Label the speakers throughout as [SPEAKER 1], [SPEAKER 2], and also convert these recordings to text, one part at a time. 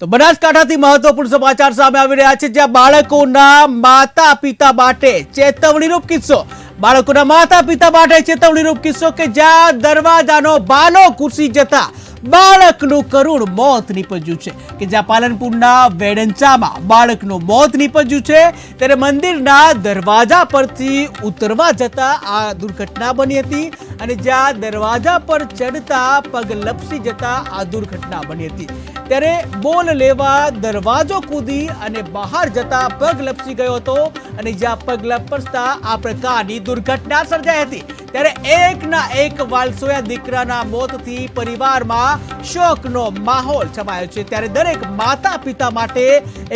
[SPEAKER 1] તો બનાસકાંઠાથી મહત્વપૂર્ણ સમાચાર સામે આવી રહ્યા છે, જ્યાં બાળકોના માતા પિતા માટે ચેતવણીરૂપ કિસ્સો. બાળકોના માતા પિતા માટે ચેતવણીરૂપ કિસ્સો કે જ્યાં દરવાજાનો બાલો ઘૂસી જતા બાળકનું કરુણ મોત નીપજ્યું છે, કે જ્યાં પાલનપુરના વેડંચામાં બાળકનું મોત નીપજ્યું છે, ત્યારે મંદિરના દરવાજા પરથી ઉતરવા જતા આ દુર્ઘટના બની હતી. અને જ્યાં દરવાજા પર ચડતા પગ લપસી જતા આ દુર્ઘટના બની હતી. ત્યારે બોલ લેવા દરવાજો કૂદી અને બહાર જતા પગ લપસી ગયો હતો અને જ્યાં પગ લપસતા આ પ્રકારની દુર્ઘટના સર્જાઈ હતી. ત્યારે એકના એક વાલસોયા દીકરાના મોતથી પરિવારમાં શોકનો માહોલ છવાયો છે. ત્યારે દરેક માતા પિતા માટે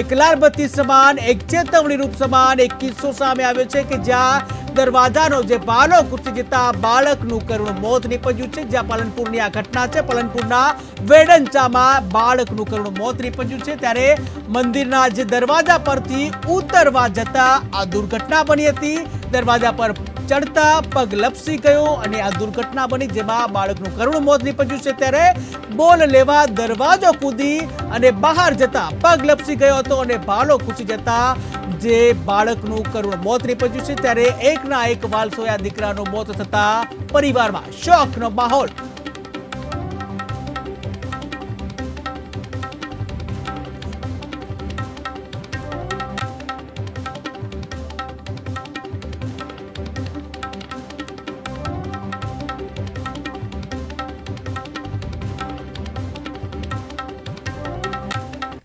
[SPEAKER 1] એક લાલબત્તી સમાન, એક ચેતવણી રૂપ સમાન, એક કિસ્સો સામે આવ્યો છે કે જ્યાં દરવાજાનો જે બાલો કૂચી જતા બાળકનું કરુણ મોત નીપજ્યું છે, જ્યાં પાલનપુરની આ ઘટના છે. પાલનપુરના વેડંચામાં બાળકનું કરુણ મોત નીપજ્યું છે. ત્યારે મંદિરના જે દરવાજા પરથી ઉતરવા જતા આ દુર્ઘટના બની હતી. દરવાજા પર ચડતા પગ લપસી ગયો અને આ દુર્ઘટના બની જેમાં બાળકનું કરુણ મોત નીપજ્યું છે ત્યારે બોલ લેવા દરવાજો કૂદી અને બહાર જતા પગ લપસી ગયો હતો અને ભાલો ખૂસી જતા જે બાળકનું કરુણ મોત નીપજ્યું છે ત્યારે એકના એક વાલસોયા દીકરાનું મોત થતા પરિવારમાં શોકનો માહોલ